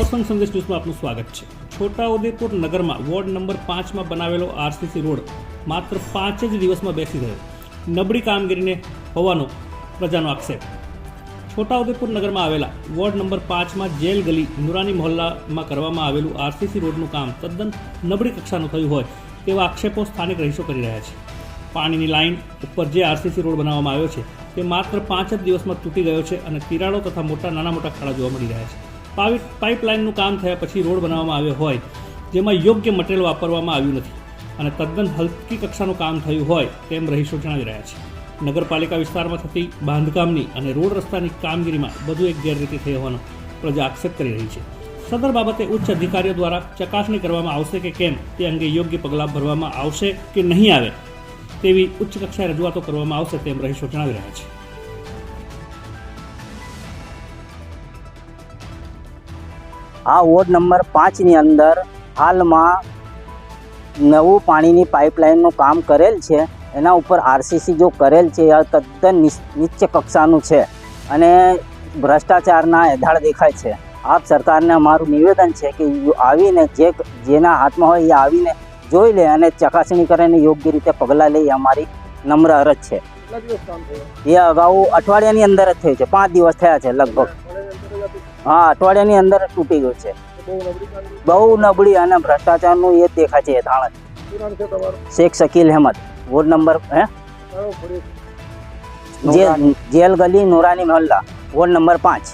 પ્રસંગ સંદેશ ન્યૂઝમાં આપનું સ્વાગત છે. છોટાઉદેપુર નગરમાં વોર્ડ નંબર પાંચમાં બનાવેલો આરસીસી રોડ માત્ર પાંચ જ દિવસમાં બેસી ગયો. નબળી કામગીરીને હોવાનો પ્રજાનો આક્ષેપ. છોટાઉદેપુર નગરમાં આવેલા વોર્ડ નંબર પાંચમાં જેલ ગલી નુરાની મહોલ્લામાં કરવામાં આવેલું આરસીસી રોડનું કામ તદ્દન નબળી કક્ષાનું થયું હોય તેવા આક્ષેપો સ્થાનિક રહીશો કરી રહ્યા છે. પાણીની લાઇન ઉપર જે આરસીસી રોડ બનાવવામાં આવ્યો છે તે માત્ર પાંચ જ દિવસમાં તૂટી ગયો છે અને તિરાડો તથા મોટા નાના મોટા ખાડા જોવા મળી રહ્યા છે. પાઇપલાઇનનું કામ થયા પછી રોડ બનાવવામાં આવ્યો હોય, જેમાં યોગ્ય મટીરિયલ વાપરવામાં આવ્યું નથી અને તદ્દન હલકી કક્ષાનું કામ થયું હોય તેમ રહીશો જણાવી રહ્યા છે. નગરપાલિકા વિસ્તારમાં થતી બાંધકામની અને રોડ રસ્તાની કામગીરીમાં બધું એક ગેરરીતિ થઈ હોવાનો પ્રજા આક્ષેપ કરી રહી છે. સદર બાબતે ઉચ્ચ અધિકારીઓ દ્વારા ચકાસણી કરવામાં આવશે કે કેમ તે અંગે યોગ્ય પગલાં ભરવામાં આવશે કે નહીં આવે તેવી ઉચ્ચ કક્ષાએ રજૂઆતો કરવામાં આવશે તેમ રહીશો જણાવી રહ્યા છે. આ વોર્ડ નંબર પાંચની અંદર હાલમાં નવું પાણીની પાઇપલાઇનનું કામ કરેલ છે. એના ઉપર આરસીસી જો કરેલ છે એ તદ્દન નીચ્ચ નીચે કક્ષાનું છે અને ભ્રષ્ટાચારના એધાળ દેખાય છે. આપ સરકારને અમારું નિવેદન છે કે આવીને જે જેના હાથમાં હોય એ આવીને જોઈ લે અને ચકાસણી કરીને યોગ્ય રીતે પગલાં લે એ અમારી નમ્ર અરજ છે. એ અગાઉ અઠવાડિયાની અંદર જ થયું છે. પાંચ દિવસ થયા છે લગભગ. હા અઠવાડિયાની અંદર તૂટી ગયું છે. બહુ નબળી અને ભ્રષ્ટાચારનું એ જ દેખાય છે એ શેખ શકીલ અહેમદ. વોર્ડ નંબર હે? જેલ ગલી નોરાની મહોલ્લા. વોર્ડ નંબર પાંચ.